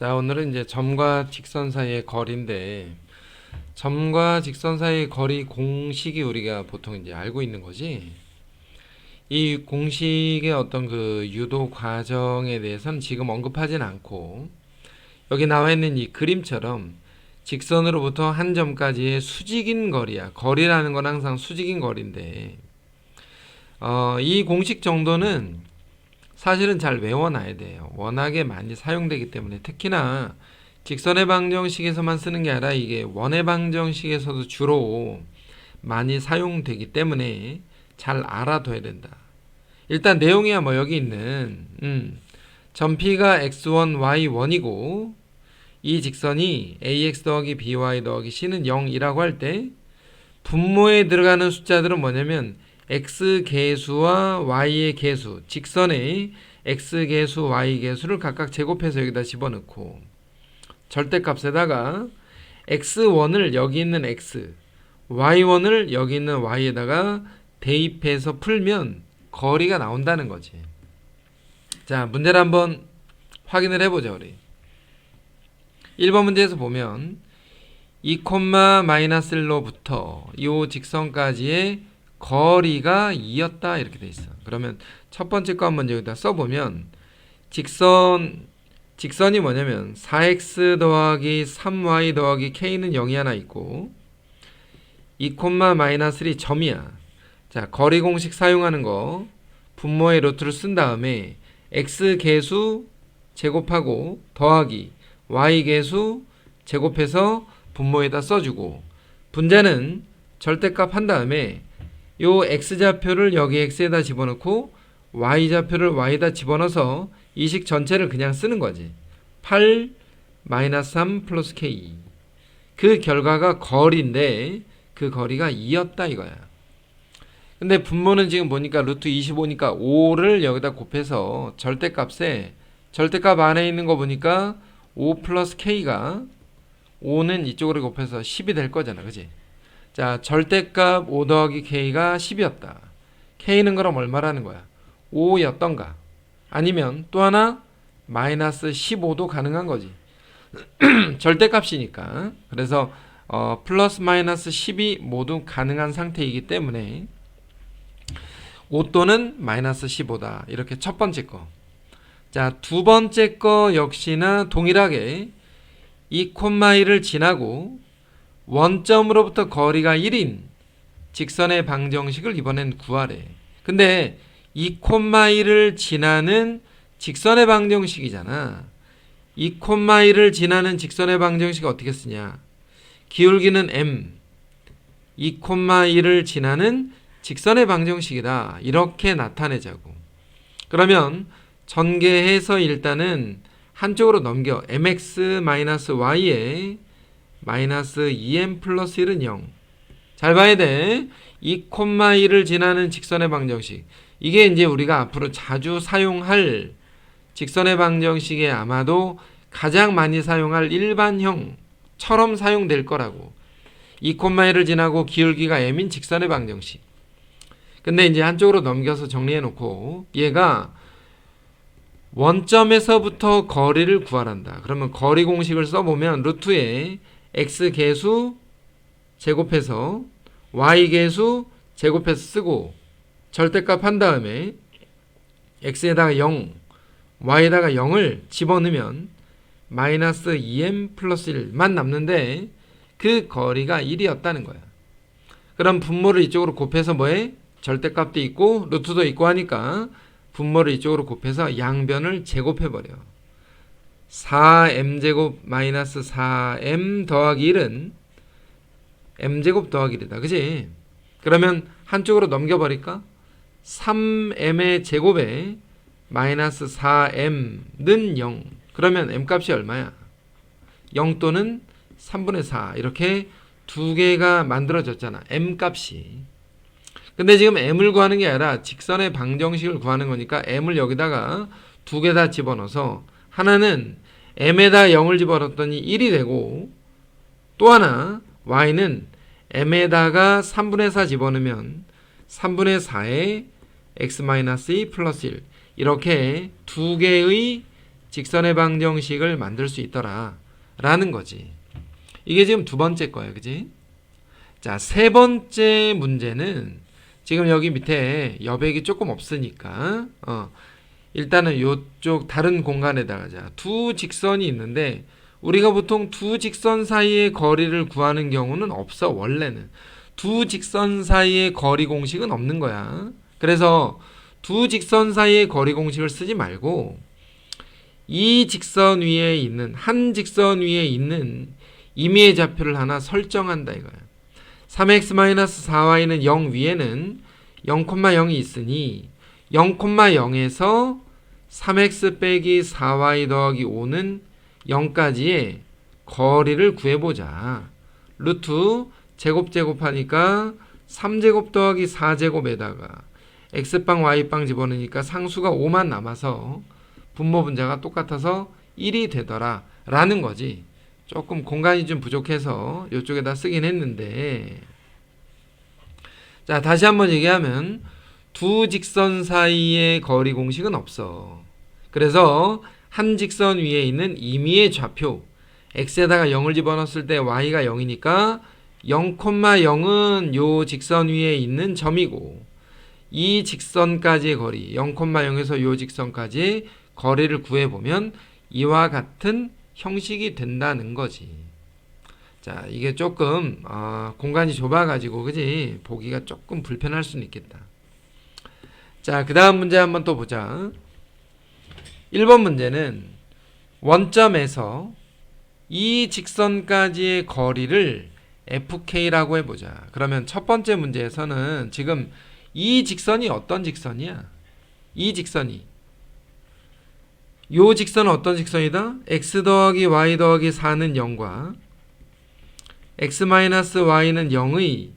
자, 오늘은 이제 점과 직선 사이의 거리인데 점과 직선 사이의 거리 공식이 우리가 보통 이제 알고 있는 거지. 이 공식의 어떤 그 유도 과정에 대해서는 지금 언급하진 않고 여기 나와 있는 이 그림처럼 직선으로부터 한 점까지의 수직인 거리야. 거리라는 건 항상 수직인 거리인데 어, 이 공식 정도는 사실은 잘 외워놔야 돼요. 워낙에 많이 사용되기 때문에 특히나 직선의 방정식에서만 쓰는 게 아니라 이게 원의 방정식에서도 주로 많이 사용되기 때문에 잘 알아둬야 된다. 일단 내용이야 뭐 여기 있는 음, 점 P가 x1, y1이고 이 직선이 ax 더하기 by 더하기 c는 0이라고 할 때 분모에 들어가는 숫자들은 뭐냐면 x 계수와 y의 계수, 직선의 x 계수, y 계수를 각각 제곱해서 여기다 집어넣고 절대값에다가 x1을 여기 있는 x, y1을 여기 있는 y에다가 대입해서 풀면 거리가 나온다는 거지. 자, 문제를 한번 확인을 해보자 우리. 1번 문제에서 보면 2, 마이너스 1로부터 이 직선까지의 거리가 2였다 이렇게 돼 있어. 그러면 첫 번째 거 한번 여기다 써보면 직선 직선이 뭐냐면 4x 더하기 3y 더하기 k는 0이 하나 있고 2, 마이너스 1이 점이야. 자 거리 공식 사용하는 거 분모의 루트를 쓴 다음에 x 계수 제곱하고 더하기 y 계수 제곱해서 분모에다 써주고 분자는 절대값 한 다음에 요 x좌표를 여기 x에다 집어넣고 y좌표를 y에다 집어넣어서 이 식 전체를 그냥 쓰는 거지. 8 마이너스 3 플러스 k. 그 결과가 거리인데 그 거리가 2였다 이거야. 근데 분모는 지금 보니까 루트 25니까 5를 여기다 곱해서 절대값에 절대값 안에 있는 거 보니까 5 플러스 k가 5는 이쪽으로 곱해서 10이 될 거잖아. 그지? 자, 절대값 5 더하기 k가 10이었다. k는 그럼 얼마라는 거야? 5였던가? 아니면 또 하나 마이너스 15도 가능한 거지. 절대값이니까. 그래서 어, 플러스 마이너스 10이 모두 가능한 상태이기 때문에 5 또는 마이너스 15다. 이렇게 첫 번째 거. 자, 두 번째 거 역시나 동일하게 2, 1을 지나고 원점으로부터 거리가 1인 직선의 방정식을 이번엔 구하래. 근데 2,1을 지나는 직선의 방정식이잖아. 2,1을 지나는 직선의 방정식 어떻게 쓰냐? 기울기는 m. 2,1을 지나는 직선의 방정식이다. 이렇게 나타내자고. 그러면 전개해서 일단은 한쪽으로 넘겨 mx-y에 마이너스 2m 플러스 1은 0. 잘 봐야 돼. 2,1을 지나는 직선의 방정식. 이게 이제 우리가 앞으로 자주 사용할 직선의 방정식에 아마도 가장 많이 사용할 일반형처럼 사용될 거라고. 2,1을 지나고 기울기가 m인 직선의 방정식. 근데 이제 한쪽으로 넘겨서 정리해 놓고 얘가 원점에서부터 거리를 구하란다. 그러면 거리 공식을 써보면 루트에 x 계수 제곱해서 y 계수 제곱해서 쓰고 절대값 한 다음에 x에다가 0, y에다가 0을 집어넣으면 마이너스 2m 플러스 1만 남는데 그 거리가 1이었다는 거야. 그럼 분모를 이쪽으로 곱해서 뭐해? 절대값도 있고 루트도 있고 하니까 분모를 이쪽으로 곱해서 양변을 제곱해버려. 4m제곱 마이너스 4m 더하기 1은 m제곱 더하기 1이다. 그지? 그러면 한쪽으로 넘겨버릴까? 3m의 제곱에 마이너스 4m는 0. 그러면 m값이 얼마야? 0 또는 3분의 4 이렇게 두 개가 만들어졌잖아. m값이. 근데 지금 m을 구하는 게 아니라 직선의 방정식을 구하는 거니까 m을 여기다가 두 개 다 집어넣어서 하나는 m에다 0을 집어넣었더니 1이 되고 또 하나 y는 m에다가 3분의 4 집어넣으면 3분의 4에 x-2 플러스 1 이렇게 두 개의 직선의 방정식을 만들 수 있더라 라는 거지. 이게 지금 두 번째 거예요. 그지? 자, 세 번째 문제는 지금 여기 밑에 여백이 조금 없으니까 어, 일단은 요쪽 다른 공간에다가 자, 두 직선이 있는데 우리가 보통 두 직선 사이의 거리를 구하는 경우는 없어 원래는 두 직선 사이의 거리 공식은 없는 거야. 그래서 두 직선 사이의 거리 공식을 쓰지 말고 이 직선 위에 있는 한 직선 위에 있는 임의의 좌표를 하나 설정한다 이거야. 3x-4y는 0 위에는 0,0이 있으니 0,0에서 3x 빼기 4y 더하기 5는 0까지의 거리를 구해보자. 루트 제곱 제곱하니까 3제곱 더하기 4제곱에다가 x빵 y빵 집어넣으니까 상수가 5만 남아서 분모 분자가 똑같아서 1이 되더라 라는 거지. 조금 공간이 좀 부족해서 이쪽에다 쓰긴 했는데 자 다시 한번 얘기하면 두 직선 사이의 거리 공식은 없어. 그래서 한 직선 위에 있는 임의의 좌표 x에다가 0을 집어넣었을 때 y가 0이니까 0,0은 요 직선 위에 있는 점이고 이 직선까지의 거리 0,0에서 요 직선까지 거리를 구해보면 이와 같은 형식이 된다는 거지. 자, 이게 조금 어, 공간이 좁아가지고 그지 보기가 조금 불편할 수는 있겠다. 자, 그 다음 문제 한번 또 보자. 1번 문제는 원점에서 이 직선까지의 거리를 fk라고 해보자. 그러면 첫 번째 문제에서는 지금 이 직선이 어떤 직선이야? 이 직선이 요 직선은 어떤 직선이다? x 더하기 y 더하기 4는 0과 x 마이너스 y는 0의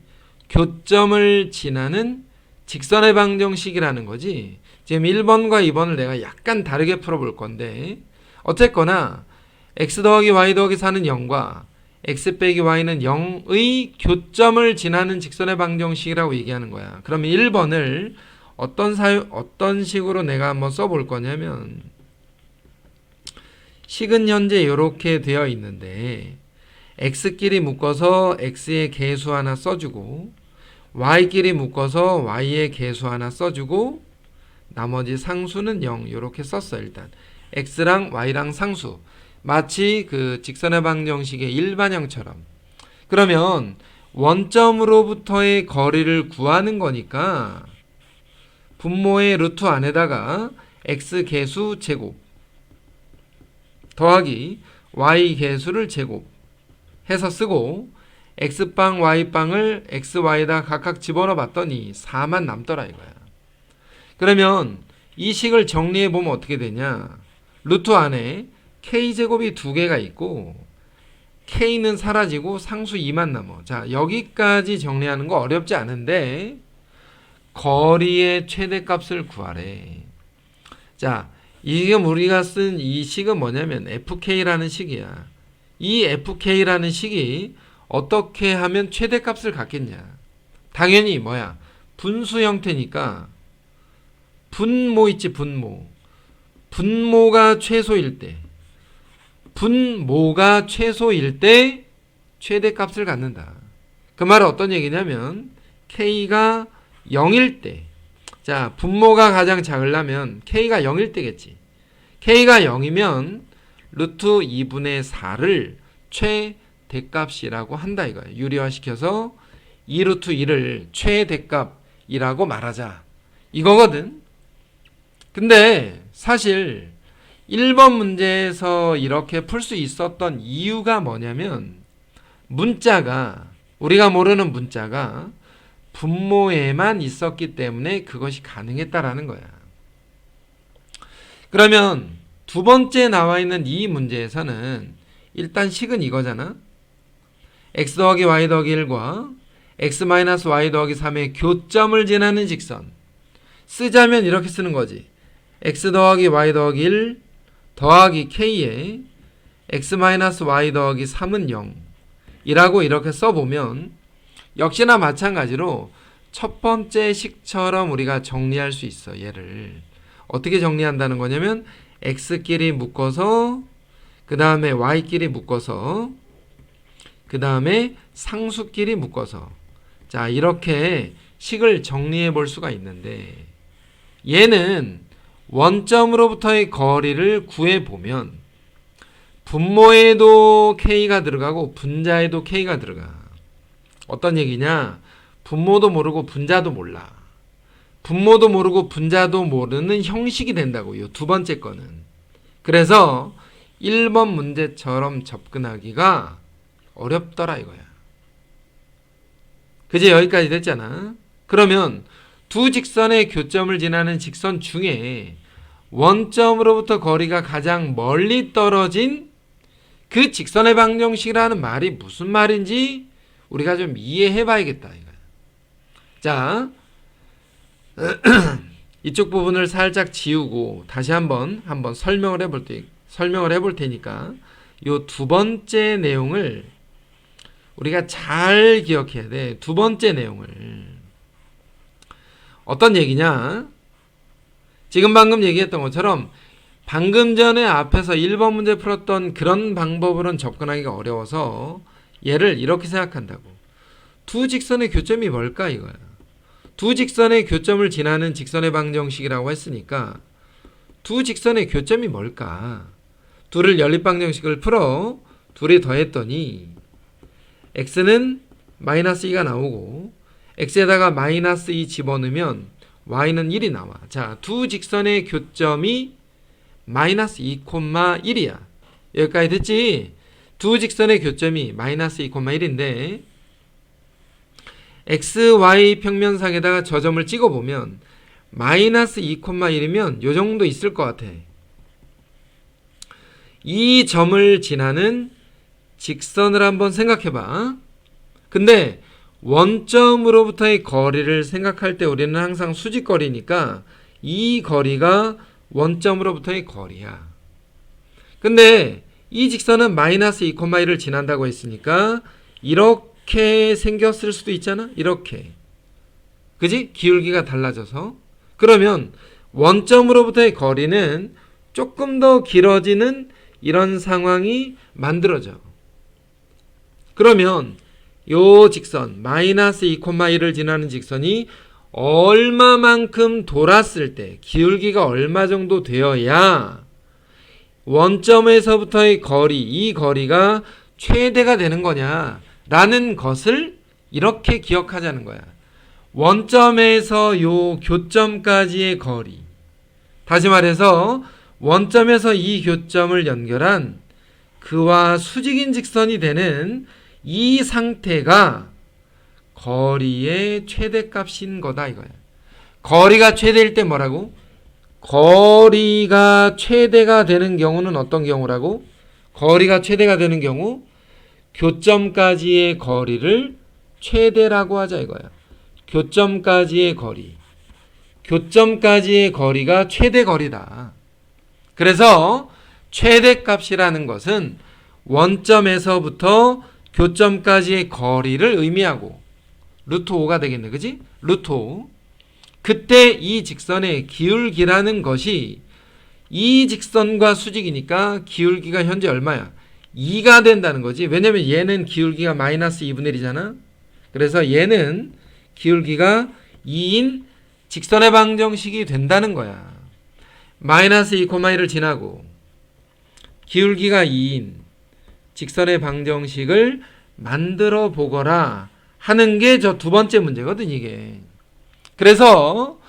교점을 지나는 직선의 방정식이라는 거지. 지금 1번과 2번을 내가 약간 다르게 풀어볼 건데 어쨌거나 x 더하기 y 더하기 4는 0과 x 빼기 y는 0의 교점을 지나는 직선의 방정식이라고 얘기하는 거야. 그러면 1번을 어떤 사유 어떤 식으로 내가 한번 써볼 거냐면 식은 현재 이렇게 되어 있는데 x끼리 묶어서 x의 개수 하나 써주고 y끼리 묶어서 y의 개수 하나 써주고 나머지 상수는 0 이렇게 썼어 일단. x랑 y랑 상수. 마치 그 직선의 방정식의 일반형처럼. 그러면 원점으로부터의 거리를 구하는 거니까 분모의 루트 안에다가 x 개수 제곱 더하기 y 개수를 제곱 해서 쓰고 x빵 y빵을 xy에다 각각 집어넣어 봤더니 4만 남더라 이거야. 그러면 이 식을 정리해 보면 어떻게 되냐? 루트 안에 k제곱이 두 개가 있고 k는 사라지고 상수 2만 남어. 자, 여기까지 정리하는 거 어렵지 않은데 거리의 최대값을 구하래. 자, 지금 우리가 쓴 이 식은 뭐냐면 fk라는 식이야. 이 fk라는 식이 어떻게 하면 최대값을 갖겠냐? 당연히 뭐야? 분수 형태니까 분모 있지 분모. 분모가 최소일 때 분모가 최소일 때 최대값을 갖는다. 그 말은 어떤 얘기냐면 k가 0일 때 자, 분모가 가장 작으려면 k가 0일 때겠지. k가 0이면 루트 2분의 4를 최 대값이라고 한다 이거야. 유리화시켜서 2루트 2를 최대값이라고 말하자. 이거거든. 근데 사실 1번 문제에서 이렇게 풀 수 있었던 이유가 뭐냐면 문자가 우리가 모르는 문자가 분모에만 있었기 때문에 그것이 가능했다라는 거야. 그러면 두 번째 나와 있는 이 문제에서는 일단 식은 이거잖아. X 더하기 y 더하기 1과 x 마이너스 y 더하기 3의 교점을 지나는 직선. 쓰자면 이렇게 쓰는 거지. x 더하기 y 더하기 1 더하기 k에 x 마이너스 y 더하기 3은 0 이라고 이렇게 써보면 역시나 마찬가지로 첫 번째 식처럼 우리가 정리할 수 있어 얘를 어떻게 정리한다는 거냐면 x끼리 묶어서 그 다음에 y끼리 묶어서 그 다음에 상수끼리 묶어서 자 이렇게 식을 정리해 볼 수가 있는데 얘는 원점으로부터의 거리를 구해 보면 분모에도 k가 들어가고 분자에도 k가 들어가. 어떤 얘기냐? 분모도 모르고 분자도 몰라. 분모도 모르고 분자도 모르는 형식이 된다고요. 두 번째 거는. 그래서 1번 문제처럼 접근하기가 어렵더라 이거야. 그제 여기까지 됐잖아. 그러면 두 직선의 교점을 지나는 직선 중에 원점으로부터 거리가 가장 멀리 떨어진 그 직선의 방정식이라는 말이 무슨 말인지 우리가 좀 이해해 봐야겠다. 자, 이쪽 부분을 살짝 지우고 다시 한번 한번 설명을 해볼 때 설명을 해볼 테니까 요 두 번째 내용을 우리가 잘 기억해야 돼. 두 번째 내용을 어떤 얘기냐? 지금 방금 얘기했던 것처럼 방금 전에 앞에서 1번 문제 풀었던 그런 방법으로는 접근하기가 어려워서 얘를 이렇게 생각한다고. 두 직선의 교점이 뭘까 이거야. 두 직선의 교점을 지나는 직선의 방정식이라고 했으니까 두 직선의 교점이 뭘까? 둘을 연립 방정식을 풀어 둘이 더했더니 x는 마이너스 2가 나오고 x에다가 마이너스 2 집어넣으면 y는 1이 나와. 자, 두 직선의 교점이 마이너스 2,1이야. 여기까지 됐지? 두 직선의 교점이 마이너스 2,1인데 x, y 평면상에다가 저 점을 찍어보면 마이너스 2,1이면 요 정도 있을 것 같아. 이 점을 지나는 직선을 한번 생각해봐. 근데 원점으로부터의 거리를 생각할 때 우리는 항상 수직거리니까 이 거리가 원점으로부터의 거리야. 근데 이 직선은 마이너스 2,1을 지난다고 했으니까 이렇게 생겼을 수도 있잖아. 이렇게. 그지? 기울기가 달라져서. 그러면 원점으로부터의 거리는 조금 더 길어지는 이런 상황이 만들어져. 그러면 요 직선 마이너스 2,1을 지나는 직선이 얼마만큼 돌았을 때 기울기가 얼마 정도 되어야 원점에서부터의 거리 이 거리가 최대가 되는 거냐라는 것을 이렇게 기억하자는 거야. 원점에서 요 교점까지의 거리 다시 말해서 원점에서 이 교점을 연결한 그와 수직인 직선이 되는 이 상태가 거리의 최대값인 거다 이거야. 거리가 최대일 때 뭐라고? 거리가 최대가 되는 경우는 어떤 경우라고? 거리가 최대가 되는 경우 교점까지의 거리를 최대라고 하자 이거야. 교점까지의 거리. 교점까지의 거리가 최대 거리다. 그래서 최대값이라는 것은 원점에서부터 교점까지의 거리를 의미하고 루트 5가 되겠네. 그지? 루트 5. 그때 이 직선의 기울기라는 것이 이 직선과 수직이니까 기울기가 현재 얼마야? 2가 된다는 거지. 왜냐면 얘는 기울기가 마이너스 2분의 1이잖아. 그래서 얘는 기울기가 2인 직선의 방정식이 된다는 거야. 마이너스 2,1을 지나고 기울기가 2인 직선의 방정식을 만들어 보거라 하는 게 저 두 번째 문제거든 이게. 그래서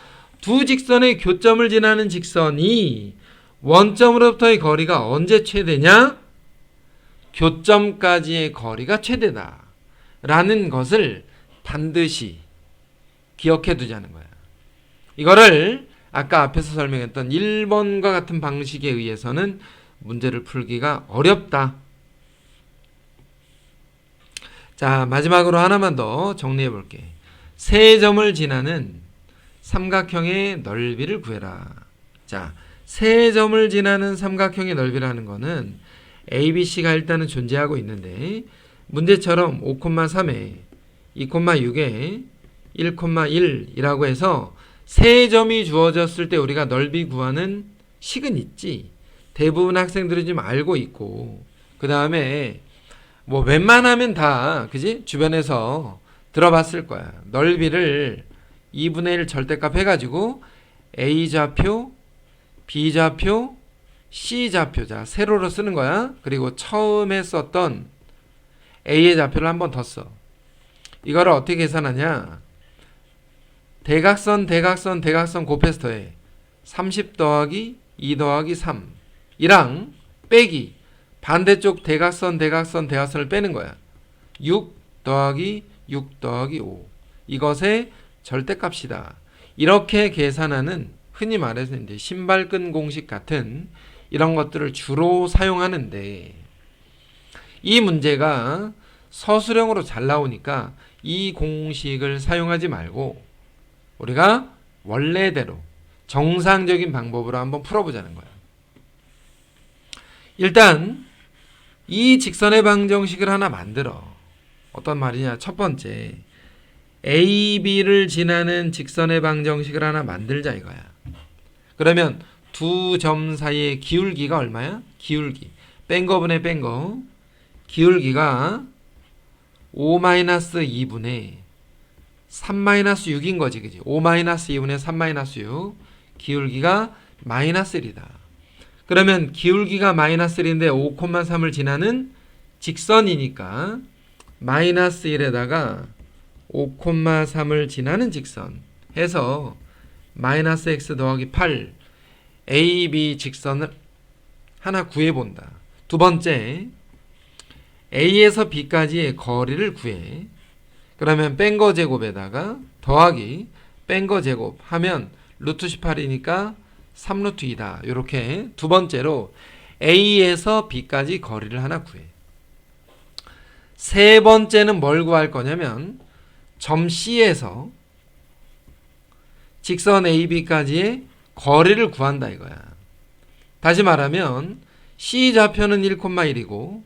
두 직선의 교점을 지나는 직선이 원점으로부터의 거리가 언제 최대냐? 교점까지의 거리가 최대다. 라는 것을 반드시 기억해 두자는 거야. 이거를 아까 앞에서 설명했던 1번과 같은 방식에 의해서는 문제를 풀기가 어렵다. 자, 마지막으로 하나만 더 정리해 볼게. 세 점을 지나는 삼각형의 넓이를 구해라. 자, 세 점을 지나는 삼각형의 넓이라는 거는 ABC가 일단은 존재하고 있는데 문제처럼 5,3에 2,6에 1,1이라고 해서 세 점이 주어졌을 때 우리가 넓이 구하는 식은 있지. 대부분 학생들이 좀 알고 있고 그 다음에 뭐 웬만하면 다 그지 주변에서 들어봤을 거야 넓이를 2분의 1 절대값 해가지고 A 좌표, B 좌표, C 좌표자 세로로 쓰는 거야 그리고 처음에 썼던 A의 좌표를 한 번 더 써. 이거를 어떻게 계산하냐? 대각선, 대각선, 대각선 곱해서 더해. 30 더하기 2 더하기 3 이랑 빼기 반대쪽 대각선, 대각선, 대각선을 빼는 거야. 6 더하기 6 더하기 5 이것의 절대값이다. 이렇게 계산하는 흔히 말해서 이제 신발끈 공식 같은 이런 것들을 주로 사용하는데 이 문제가 서술형으로 잘 나오니까 이 공식을 사용하지 말고 우리가 원래대로 정상적인 방법으로 한번 풀어보자는 거야. 일단 이 직선의 방정식을 하나 만들어. 어떤 말이냐? 첫 번째, A, B를 지나는 직선의 방정식을 하나 만들자 이거야. 그러면 두 점 사이의 기울기가 얼마야? 기울기. 뺀 거분의 뺀 거. 기울기가 5-2분의 3-6인 거지, 그지? 5-2분의 3-6. 기울기가 마이너스 1이다. 그러면 기울기가 마이너스 1인데 5,3을 지나는 직선이니까 마이너스 1에다가 5,3을 지나는 직선 해서 마이너스 x 더하기 8 AB 직선을 하나 구해본다. 두 번째 A에서 B까지의 거리를 구해. 그러면 뺀 거 제곱에다가 더하기 뺀 거 제곱 하면 루트 18이니까 3루트 2다. 이렇게 두 번째로 A에서 B까지 거리를 하나 구해. 세 번째는 뭘 구할 거냐면 점 C에서 직선 AB까지의 거리를 구한다 이거야. 다시 말하면 C 좌표는 1,1이고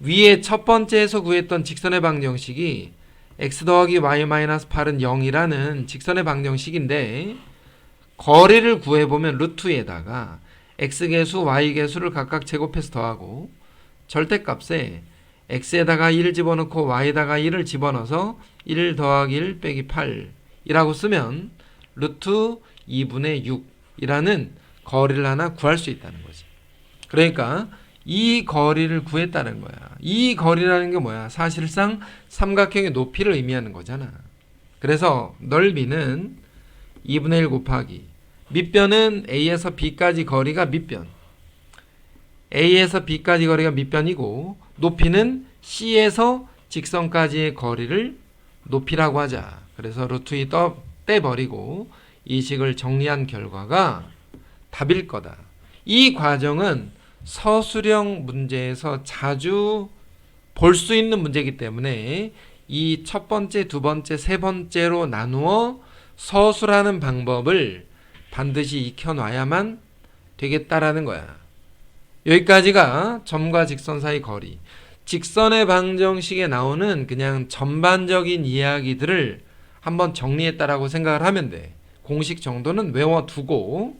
위에 첫 번째에서 구했던 직선의 방정식이 x 더하기 y-8은 0이라는 직선의 방정식인데 거리를 구해보면 루트에다가 x개수, y개수를 각각 제곱해서 더하고 절대값에 x에다가 1을 집어넣고 y에다가 1을 집어넣어서 1 더하기 1 빼기 8이라고 쓰면 루트 2분의 6이라는 거리를 하나 구할 수 있다는 거지. 그러니까 이 거리를 구했다는 거야. 이 거리라는 게 뭐야? 사실상 삼각형의 높이를 의미하는 거잖아. 그래서 넓이는 2분의 1 곱하기 밑변은 A에서 B까지 거리가 밑변 A에서 B까지 거리가 밑변이고 높이는 C에서 직선까지의 거리를 높이라고 하자. 그래서 루트 2 떠, 떼버리고 이 식을 정리한 결과가 답일 거다. 이 과정은 서술형 문제에서 자주 볼 수 있는 문제이기 때문에 이 첫 번째, 두 번째, 세 번째로 나누어 서술하는 방법을 반드시 익혀놔야만 되겠다라는 거야. 여기까지가 점과 직선 사이 거리. 직선의 방정식에 나오는 그냥 전반적인 이야기들을 한번 정리했다라고 생각을 하면 돼. 공식 정도는 외워두고